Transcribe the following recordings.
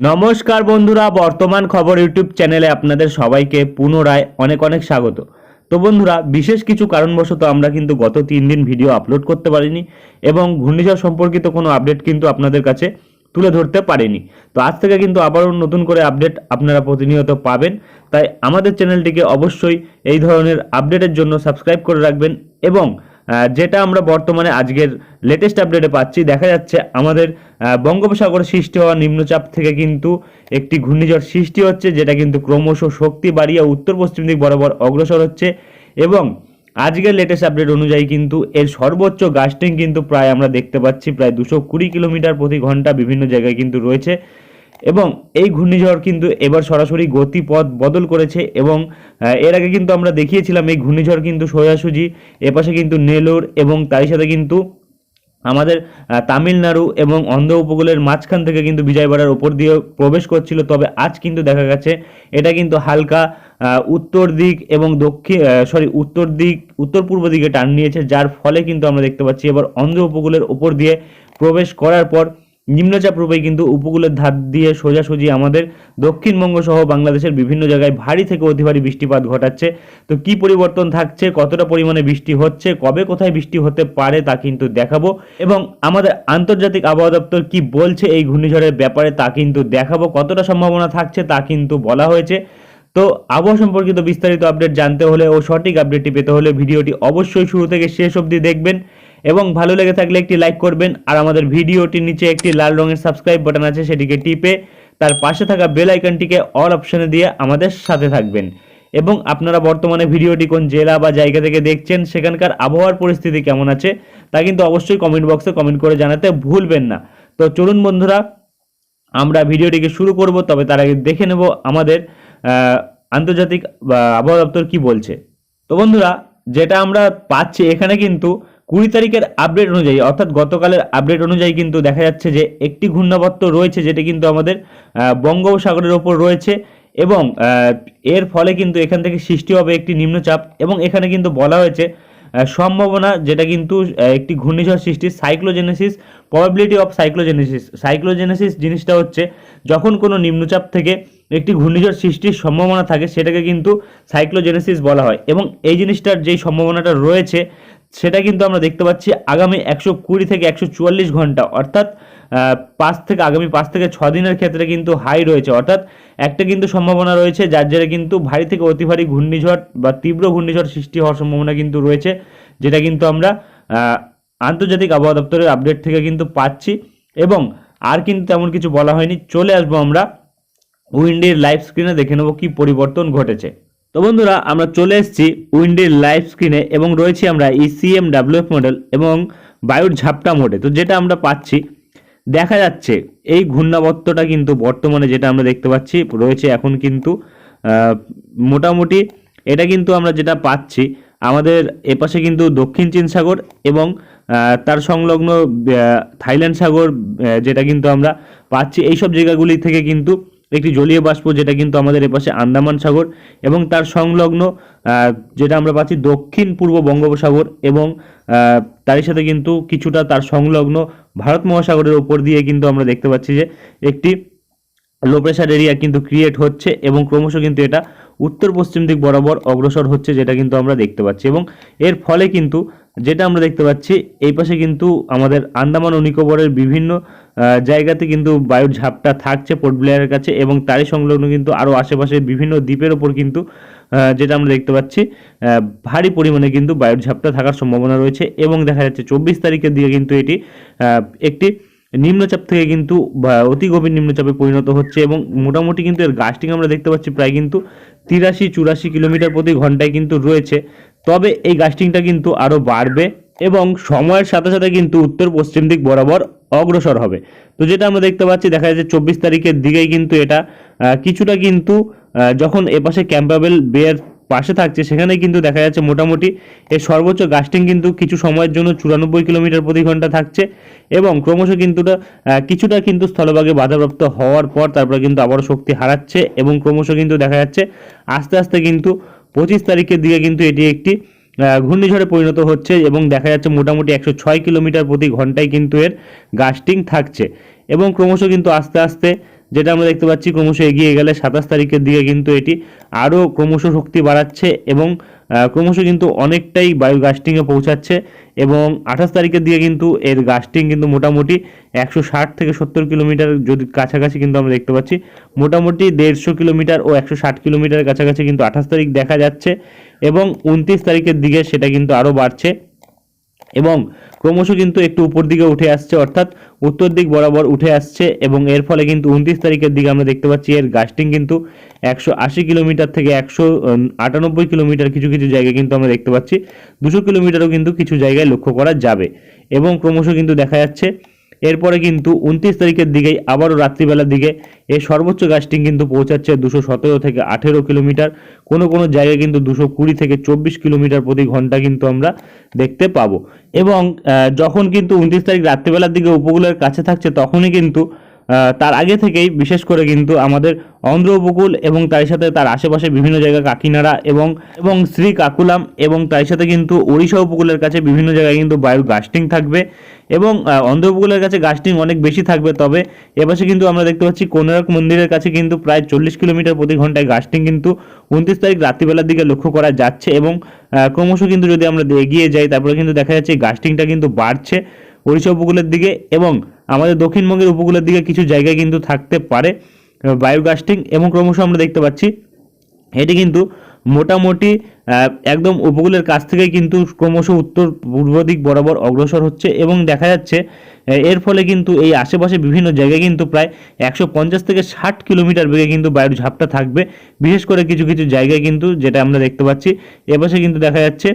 নমস্কার বন্ধুরা, বর্তমান খবর ইউটিউব চ্যানেলে আপনাদের সবাইকে পুনরায় অনেক অনেক স্বাগত। তো বন্ধুরা, বিশেষ কিছু কারণবশত আমরা কিন্তু গত তিন দিন ভিডিও আপলোড করতে পারিনি এবং ঘূর্ণিঝড় সম্পর্কিত কোনো আপডেট কিন্তু আপনাদের কাছে তুলে ধরতে পারেনি। তো আজ থেকে কিন্তু আবারও নতুন করে আপডেট আপনারা প্রতিনিয়ত পাবেন। তাই আমাদের চ্যানেলটিকে অবশ্যই এই ধরনের আপডেটের জন্য সাবস্ক্রাইব করে রাখবেন এবং যেটা আমরা বর্তমানে আজকের লেটেস্ট আপডেটে পাচ্ছি। দেখা যাচ্ছে আমাদের বঙ্গোপসাগরে সৃষ্টি হওয়া নিম্নচাপ থেকে কিন্তু একটি ঘূর্ণিঝড় সৃষ্টি হচ্ছে, যেটা কিন্তু ক্রমশ শক্তি বাড়িয়ে উত্তর পশ্চিম দিক বরাবর অগ্রসর হচ্ছে এবং আজকের লেটেস্ট আপডেট অনুযায়ী কিন্তু এর সর্বোচ্চ গাস্টিং কিন্তু প্রায় আমরা দেখতে পাচ্ছি, প্রায় দুশো কুড়ি কিলোমিটার প্রতি ঘণ্টা বিভিন্ন জায়গায় কিন্তু রয়েছে। এবং এই ঘূর্ণিঝড় কিন্তু এবার সরাসরি গতিপথ বদল করেছে এবং এর আগে কিন্তু আমরা দেখিয়েছিলাম এই ঘূর্ণিঝড় কিন্তু সোজাসুজি, এপাশে কিন্তু নেলোর এবং তারই সাথে কিন্তু আমাদের তামিলনাড়ু এবং অন্ধ্র উপকূলের মাঝখান থেকে কিন্তু বিজয়বাড়ার ওপর দিয়ে প্রবেশ করছিল। তবে আজ কিন্তু দেখা গেছে, এটা কিন্তু হালকা উত্তর দিক এবং দক্ষিণ সরি উত্তর দিক, উত্তর পূর্ব দিকে টান নিয়েছে, যার ফলে কিন্তু আমরা দেখতে পাচ্ছি এবার অন্ধ্র উপকূলের ওপর দিয়ে প্রবেশ করার পর নিম্নচাপ রূপে কিন্তু উপকূলের ধার দিয়ে সোজাসুজি আমাদের দক্ষিণবঙ্গ সহ বাংলাদেশের বিভিন্ন জায়গায় ভারী থেকে অতি ভারী বৃষ্টিপাত ঘটাচ্ছে। তো কি পরিবর্তন থাকছে? কতটা পরিমাণে বৃষ্টি হচ্ছে? কবে কোথায় বৃষ্টি হতে পারে তা কিন্তু দেখাবো। এবং আমাদের আন্তর্জাতিক আবহাওয়া দপ্তর কি বলছে এই ঘূর্ণিঝড়ের ব্যাপারে তা কিন্তু দেখাবো। কতটা সম্ভাবনা থাকছে তা কিন্তু বলা হয়েছে। তো আবহাওয়া সম্পর্কিত বিস্তারিত আপডেট জানতে হলে ও সঠিক আপডেটটি পেতে হলে ভিডিওটি অবশ্যই শুরু থেকে শেষ অবধি দেখবেন। এবং ভালো লেগে থাকলে একটি লাইক করবেন। আর আমাদের ভিডিওটির নিচে একটি লাল রঙের সাবস্ক্রাইব বাটন আছে, সেটিকে টিপে তার পাশে থাকা বেল আইকনটিকে অল অপশনে দিয়ে আমাদের সাথে থাকবেন। এবং আপনারা বর্তমানে ভিডিওটি কোন জেলা বা জায়গা থেকে দেখছেন, সেখানকার আবহাওয়ার পরিস্থিতি কেমন আছে, তা কিন্তু অবশ্যই কমেন্ট বক্সে কমেন্ট করে জানাতে ভুলবেন না। তো চলুন বন্ধুরা, আমরা ভিডিওটিকে শুরু করব, তবে তার আগে দেখে নেব আমাদের আন্তর্জাতিক আবহাওয়া দপ্তর কি বলছে। তো বন্ধুরা, যেটা আমরা পাচ্ছি এখানে কিন্তু কুড়ি তারিখের আপডেট অনুযায়ী, অর্থাৎ গতকালের আপডেট অনুযায়ী কিন্তু দেখা যাচ্ছে যে একটি ঘূর্ণাবর্ত রয়েছে যেটা কিন্তু আমাদের বঙ্গোপসাগরের ওপর রয়েছে এবং এর ফলে কিন্তু এখান থেকে সৃষ্টি হবে একটি নিম্নচাপ এবং এখানে কিন্তু বলা হয়েছে সম্ভাবনা যেটা কিন্তু একটি ঘূর্ণিঝড় সৃষ্টির সাইক্লোজেনেসিস প্রবাবিলিটি অফ সাইক্লোজেনেসিস সাইক্লোজেনেসিস জিনিসটা হচ্ছে, যখন কোনো নিম্নচাপ থেকে একটি ঘূর্ণিঝড় সৃষ্টির সম্ভাবনা থাকে, সেটাকে কিন্তু সাইক্লোজেনেসিস বলা হয় এবং এই জিনিসটার যেই সম্ভাবনাটা রয়েছে সেটা কিন্তু আমরা দেখতে পাচ্ছি আগামী একশো কুড়ি থেকে একশো চুয়াল্লিশ ঘণ্টা। অর্থাৎ পাঁচ থেকে, আগামী পাঁচ থেকে ছ দিনের ক্ষেত্রে কিন্তু হাই রয়েছে। অর্থাৎ, একটা কিন্তু সম্ভাবনা রয়েছে যার জেরে কিন্তু ভারী থেকে অতি ভারী ঘূর্ণিঝড় বা তীব্র ঘূর্ণিঝড় সৃষ্টি হওয়ার সম্ভাবনা কিন্তু রয়েছে, যেটা কিন্তু আমরা আন্তর্জাতিক আবহাওয়া দপ্তরের আপডেট থেকে কিন্তু পাচ্ছি। এবং আর কিন্তু তেমন কিছু বলা হয়নি। চলে আসব আমরা উইন্ডির লাইভ স্ক্রিনে দেখে নেব কী পরিবর্তন ঘটেছে। তো বন্ধুরা, আমরা চলে এসেছি উইন্ডির লাইভ স্ক্রিনে এবং রয়েছি আমরা ইসিএম ডাব্লিউএফ মডেল এবং বায়ুর ঝাপটা মোডে তো যেটা আমরা পাচ্ছি, দেখা যাচ্ছে এই ঘূর্ণাবর্তটা কিন্তু বর্তমানে যেটা আমরা দেখতে পাচ্ছি, রয়েছে এখন কিন্তু মোটামুটি এটা কিন্তু আমরা যেটা পাচ্ছি, আমাদের এপাশে কিন্তু দক্ষিণ চীন সাগর এবং তার সংলগ্ন থাইল্যান্ড সাগর যেটা কিন্তু আমরা পাচ্ছি। এইসব জায়গাগুলি থেকে কিন্তু একটি জলীয় বাষ্প যেটা কিন্তু আমাদের এপাশে আন্দামান সাগর এবং তার সংলগ্ন যেটা আমরা পাচ্ছি দক্ষিণ পূর্ব বঙ্গোপসাগর এবং তারই সাথে কিন্তু কিছুটা তার সংলগ্ন ভারত মহাসাগরের ওপর দিয়ে কিন্তু আমরা দেখতে পাচ্ছি যে একটি লো প্রেশার এরিয়া কিন্তু ক্রিয়েট হচ্ছে এবং ক্রমশ কিন্তু এটা উত্তর পশ্চিম দিক বরাবর অগ্রসর হচ্ছে যেটা কিন্তু আমরা দেখতে পাচ্ছি এবং এর ফলে কিন্তু যেটা আমরা দেখতে পাচ্ছি, এই পাশে কিন্তু আমাদের আন্দামান ও নিকোবরের বিভিন্ন জায়গাতে কিন্তু বায়ুর ঝাপটা থাকছে পোর্ট ব্লেয়ারের কাছে এবং তারই সংলগ্ন কিন্তু আরও আশেপাশে বিভিন্ন দ্বীপের ওপর কিন্তু যেটা আমরা দেখতে পাচ্ছি ভারী পরিমাণে কিন্তু বায়ুর ঝাপটা থাকার সম্ভাবনা রয়েছে এবং দেখা যাচ্ছে চব্বিশ তারিখের দিকে কিন্তু এটি একটি নিম্নচাপ থেকে কিন্তু অতি গভীর নিম্নচাপে পরিণত হচ্ছে এবং মোটামুটি কিন্তু এর গাছটিকে আমরা দেখতে পাচ্ছি প্রায় কিন্তু তিরাশি চুরাশি কিলোমিটার প্রতি ঘন্টায় কিন্তু রয়েছে। তবে এই গাছটিংটা কিন্তু আরও বাড়বে এবং সময়ের সাথে সাথে কিন্তু উত্তর পশ্চিম দিক বরাবর অগ্রসর হবে। তো যেটা আমরা দেখতে পাচ্ছি, দেখা যাচ্ছে চব্বিশ তারিখের দিকেই কিন্তু এটা কিছুটা কিন্তু যখন এপাশে ক্যাম্পাবেল বের পাশে থাকছে সেখানে কিন্তু দেখা যাচ্ছে মোটামুটি এর সর্বোচ্চ গাস্টিং কিন্তু কিছু সময়ের জন্য চুরানব্বই কিলোমিটার প্রতি ঘণ্টা থাকছে এবং ক্রমশ কিন্তু কিছুটা কিন্তু স্থলভাগে বাধাপ্রাপ্ত হওয়ার পর তারপরে কিন্তু আবারও শক্তি হারাচ্ছে এবং ক্রমশ কিন্তু দেখা যাচ্ছে আস্তে আস্তে কিন্তু পঁচিশ তারিখের দিকে কিন্তু এটি একটি ঘূর্ণিঝড়ে পরিণত হচ্ছে এবং দেখা যাচ্ছে মোটামুটি একশো ছয় কিলোমিটার প্রতি ঘন্টায় কিন্তু এর গাস্টিং থাকছে। এবং ক্রমশ কিন্তু আস্তে আস্তে যেটা আমরা দেখতে পাচ্ছি ক্রমশ এগিয়ে গেলে সাতাশ তারিখের দিকে কিন্তু এটি আরও ক্রমশ শক্তি বাড়াচ্ছে এবং ক্রমশ কিন্তু অনেকটাই বায়ু গাস্টিংয়ে পৌঁছাচ্ছে এবং আঠাশ তারিখের দিকে কিন্তু এর গাস্টিং কিন্তু মোটামুটি একশো ষাট থেকে সত্তর কিলোমিটার যদি কাছাকাছি কিন্তু আমরা দেখতে পাচ্ছি। মোটামুটি দেড়শো কিলোমিটার ও একশো ষাট কিলোমিটার কাছাকাছি কিন্তু আঠাশ তারিখ দেখা যাচ্ছে এবং উনত্রিশ তারিখের দিকে সেটা কিন্তু আরও বাড়ছে। এবং ক্রমশ কিন্তু একটু উপর দিকে উঠে আসছে, অর্থাৎ উত্তর দিক বরাবর উঠে আসছে এবং এর ফলে কিন্তু উনত্রিশ তারিখের দিকে আমরা দেখতে পাচ্ছি এর গাস্টিং কিন্তু একশো আশি কিলোমিটার থেকে একশো আটানব্বই কিলোমিটার কিছু কিছু জায়গায় কিন্তু আমরা দেখতে পাচ্ছি। দুশো কিলোমিটারও কিন্তু কিছু জায়গায় লক্ষ্য করা যাবে এবং ক্রমশ কিন্তু দেখা যাচ্ছে এরপরে কিন্তু উনত্রিশ তারিখের দিকেই আবারও রাত্রিবেলার দিকে এই সর্বোচ্চ গাছটি কিন্তু পৌঁছাচ্ছে দুশো সতেরো থেকে আঠেরো কিলোমিটার। কোনো কোনো জায়গায় কিন্তু দুশো কুড়ি থেকে চব্বিশ কিলোমিটার প্রতি ঘণ্টা কিন্তু আমরা দেখতে পাবো। এবং যখন কিন্তু উনত্রিশ তারিখ রাত্রিবেলার দিকে উপকূলের কাছে থাকছে, তখনই কিন্তু তার আগে থেকেই, বিশেষ করে কিন্তু আমাদের অন্ধ্র উপকূল এবং তার সাথে তার আশেপাশে বিভিন্ন জায়গা কাকিনাড়া এবং এবং শ্রী কাকুলাম এবং তার সাথে কিন্তু ওড়িশা উপকূলের কাছে বিভিন্ন জায়গায় কিন্তু বায়ুর গাস্টিং থাকবে এবং অন্ধ্র উপকূলের কাছে গাস্টিং অনেক বেশি থাকবে। তবে এপাশে কিন্তু আমরা দেখতে পাচ্ছি কোনারক মন্দিরের কাছে কিন্তু প্রায় চল্লিশ কিলোমিটার প্রতি ঘন্টায় গাস্টিং কিন্তু উনত্রিশ তারিখ রাত্রিবেলার দিকে লক্ষ্য করা যাচ্ছে এবং ক্রমশ কিন্তু যদি আমরা এগিয়ে যাই, তারপরে কিন্তু দেখা যাচ্ছে গাস্টিংটা কিন্তু বাড়ছে ওড়িশা উপকূলের দিকে এবং আমাদের দক্ষিণবঙ্গের উপকূলের দিকে কিছু জায়গায় কিন্তু থাকতে পারে আহ, বায়ু গাস্টিং এবং ক্রমশ আমরা দেখতে পাচ্ছি এটি কিন্তু মোটামুটি একদম উপকূলের কাছ থেকেই কিন্তু ক্রমশ উত্তর পূর্ব দিক বরাবর অগ্রসর হচ্ছে এবং দেখা যাচ্ছে এর ফলে কিন্তু এই আশেপাশে বিভিন্ন জায়গায় কিন্তু প্রায় একশো পঞ্চাশ থেকে ষাট কিলোমিটার বেগে কিন্তু বায়ুর ঝাপটা থাকবে। বিশেষ করে কিছু কিছু জায়গায় কিন্তু যেটা আমরা দেখতে পাচ্ছি এপাশে কিন্তু দেখা যাচ্ছে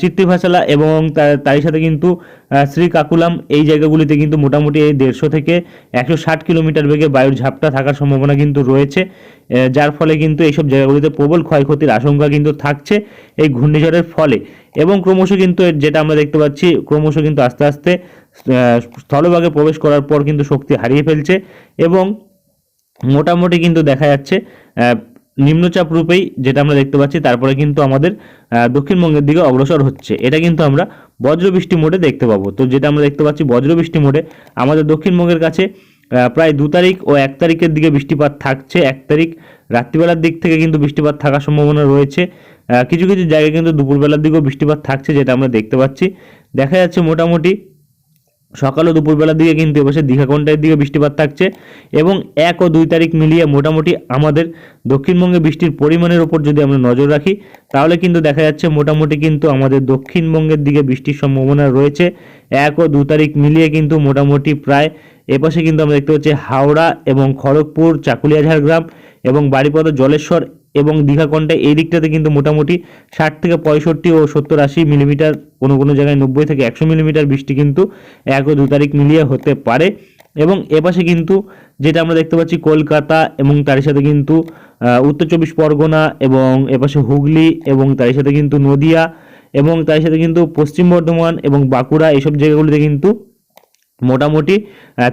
চিত্তিভাসালা এবং তার তারই সাথে কিন্তু শ্রীকাকুলাম এই জায়গাগুলিতে কিন্তু মোটামুটি এই দেড়শো থেকে একশো ষাট কিলোমিটার বেগে বায়ুর ঝাপটা থাকার সম্ভাবনা কিন্তু রয়েছে যার ফলে কিন্তু এইসব জায়গাগুলিতে প্রবল ক্ষয়ক্ষতির আশঙ্কা কিন্তু থাকছে এই ঘূর্ণিঝড়ের ফলে। এবং ক্রমশ কিন্তু যেটা আমরা দেখতে পাচ্ছি, ক্রমশ কিন্তু আস্তে আস্তে স্থলভাগে প্রবেশ করার পর কিন্তু শক্তি হারিয়ে ফেলছে এবং মোটামুটি কিন্তু দেখা যাচ্ছে নিম্নচাপ রূপেই যেটা আমরা দেখতে পাচ্ছি, তারপরে কিন্তু আমাদের দক্ষিণবঙ্গের দিকে অগ্রসর হচ্ছে। এটা কিন্তু আমরা বজ্রবৃষ্টি মোডে দেখতে পাবো। তো যেটা আমরা দেখতে পাচ্ছি বজ্রবৃষ্টি মোডে, আমাদের দক্ষিণবঙ্গের কাছে প্রায় দু তারিখ ও এক তারিখের দিকে বৃষ্টিপাত থাকছে। এক তারিখ রাত্রিবেলার দিক থেকে কিন্তু বৃষ্টিপাত থাকার সম্ভাবনা রয়েছে। কিছু কিছু জায়গায় কিন্তু দুপুরবেলার দিকেও বৃষ্টিপাত থাকছে, যেটা আমরা দেখতে পাচ্ছি। দেখা যাচ্ছে মোটামুটি সকাল ও দুপুরবেলার দিকে কিন্তু এপাশে দীঘাকণ্ঠের দিকে বৃষ্টিপাত থাকছে এবং এক ও দুই তারিখ মিলিয়ে মোটামুটি আমাদের দক্ষিণবঙ্গে বৃষ্টির পরিমাণের উপর যদি আমরা নজর রাখি, তাহলে কিন্তু দেখা যাচ্ছে মোটামুটি কিন্তু আমাদের দক্ষিণবঙ্গের দিকে বৃষ্টির সম্ভাবনা রয়েছে। এক ও দু তারিখ মিলিয়ে কিন্তু মোটামুটি প্রায় এপাশে কিন্তু আমরা দেখতে পাচ্ছি হাওড়া এবং খড়গপুর চাকুলিয়া ঝাড়গ্রাম এবং বাড়িপদ জলেশ্বর এবং দীঘা দীঘাকণ্ঠে এই দিকটাতে কিন্তু মোটামুটি ষাট থেকে পঁয়ষট্টি ও সত্তর আশি মিলিমিটার, কোনো কোনো জায়গায় নব্বই থেকে একশো মিলিমিটার বৃষ্টি কিন্তু এক ও দু তারিখ মিলিয়ে হতে পারে। এবং এপাশে কিন্তু যেটা আমরা দেখতে পাচ্ছি কলকাতা এবং তার সাথে কিন্তু উত্তর চব্বিশ পরগনা এবং এপাশে হুগলি এবং তার সাথে কিন্তু নদিয়া এবং তার সাথে কিন্তু পশ্চিম বর্ধমান এবং বাঁকুড়া এইসব জায়গাগুলিতে কিন্তু মোটামুটি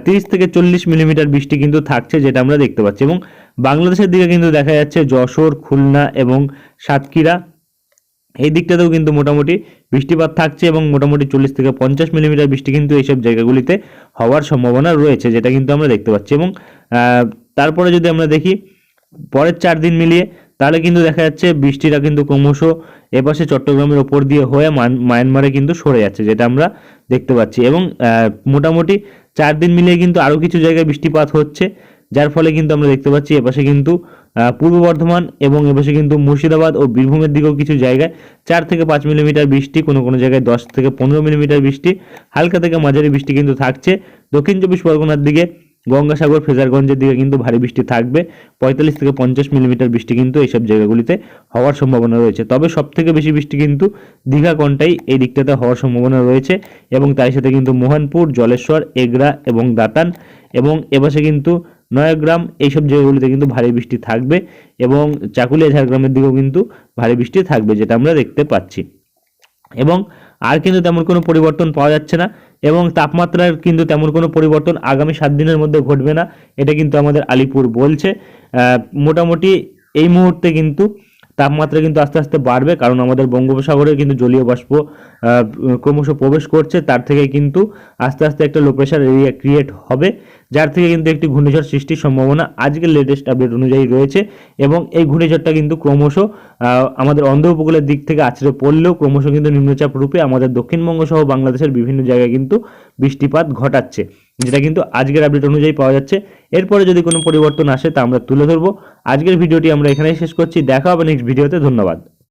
তিরিশ থেকে চল্লিশ মিলিমিটার বৃষ্টি কিন্তু থাকছে যেটা আমরা দেখতে পাচ্ছি এবং বাংলাদেশের দিকে কিন্তু দেখা যাচ্ছে যশোর, খুলনা এবং সাতক্ষীরা। এই দিকটাতেও কিন্তু মোটামুটি বৃষ্টিপাত থাকছে এবং মোটামুটি চল্লিশ থেকে পঞ্চাশ মিলিমিটার বৃষ্টি কিন্তু এইসব জায়গাগুলিতে হওয়ার সম্ভাবনা রয়েছে যেটা কিন্তু আমরা দেখতে পাচ্ছি এবং তারপরে যদি আমরা দেখি, পরের চার দিন মিলিয়ে তাহলে কিন্তু দেখা যাচ্ছে বৃষ্টিটা কিন্তু ক্রমশ এপাশে চট্টগ্রামের ওপর দিয়ে হয়ে মায়ানমারে কিন্তু সরে যাচ্ছে, যেটা আমরা দেখতে পাচ্ছি। এবং মোটামুটি চার দিন মিলিয়ে কিন্তু আরও কিছু জায়গায় বৃষ্টিপাত হচ্ছে, যার ফলে কিন্তু আমরা দেখতে পাচ্ছি এপাশে কিন্তু পূর্ব বর্ধমান এবং এপাশে কিন্তু মুর্শিদাবাদ ও বীরভূমের দিকেও কিছু জায়গায় চার থেকে পাঁচ মিলিমিটার বৃষ্টি, কোনো কোনো জায়গায় দশ থেকে পনেরো মিলিমিটার বৃষ্টি, হালকা থেকে মাঝারি বৃষ্টি কিন্তু থাকছে। দক্ষিণ চব্বিশ পরগনার দিকে গঙ্গাসাগর, ফেজারগঞ্জের দিকে কিন্তু ভারী বৃষ্টি থাকবে। পঁয়তাল্লিশ থেকে পঞ্চাশ মিলিমিটার বৃষ্টি কিন্তু এইসব জায়গাগুলিতে হওয়ার সম্ভাবনা রয়েছে। তবে সব থেকে বেশি বৃষ্টি কিন্তু দীঘা কন্টাই এই দিকটাতে হওয়ার সম্ভাবনা রয়েছে এবং তার সাথে কিন্তু মোহনপুর, জলেশ্বর, এগরা এবং দাতান এবং এপাশে কিন্তু নয়াগ্রাম এইসব জায়গাগুলিতে কিন্তু ভারী বৃষ্টি থাকবে এবং চাকুলিয়া, ঝাড়গ্রামের দিকেও কিন্তু ভারী বৃষ্টি থাকবে যেটা আমরা দেখতে পাচ্ছি। এবং আর কিন্তু তেমন কোনো পরিবর্তন পাওয়া যাচ্ছে না। এবং তাপমাত্রার কিন্তু তেমন কোনো পরিবর্তন আগামী সাত দিনের মধ্যে ঘটবে না। এটা কিন্তু আমাদের আলিপুর বলছে। মোটামুটি এই মুহূর্তে কিন্তু তাপমাত্রা কিন্তু আস্তে আস্তে বাড়বে, কারণ আমাদের বঙ্গোপসাগরে কিন্তু জলীয় বাষ্প ক্রমশ প্রবেশ করছে, তার থেকে কিন্তু আস্তে আস্তে একটা লো প্রেশার এরিয়া ক্রিয়েট হবে, যার থেকে কিন্তু একটি ঘূর্ণিঝড় সৃষ্টির সম্ভাবনা আজকের লেটেস্ট আপডেট অনুযায়ী রয়েছে এবং এই ঘূর্ণিঝড়টা কিন্তু ক্রমশ আমাদের অন্ধ্র উপকূলের দিক থেকে আছড়ে পড়লেও ক্রমশ কিন্তু নিম্নচাপ রূপে আমাদের দক্ষিণবঙ্গ সহ বাংলাদেশের বিভিন্ন জায়গায় কিন্তু বৃষ্টিপাত ঘটাচ্ছে। যেটা কিন্তু আজকের আপডেট অনুযায়ী পাওয়া যাচ্ছে। এরপরে যদি কোনো পরিবর্তন আসে তা আমরা তুলে ধরবো। আজকের ভিডিওটি আমরা এখানেই শেষ করছি। দেখা হবে নেক্সট ভিডিওতে ধন্যবাদ।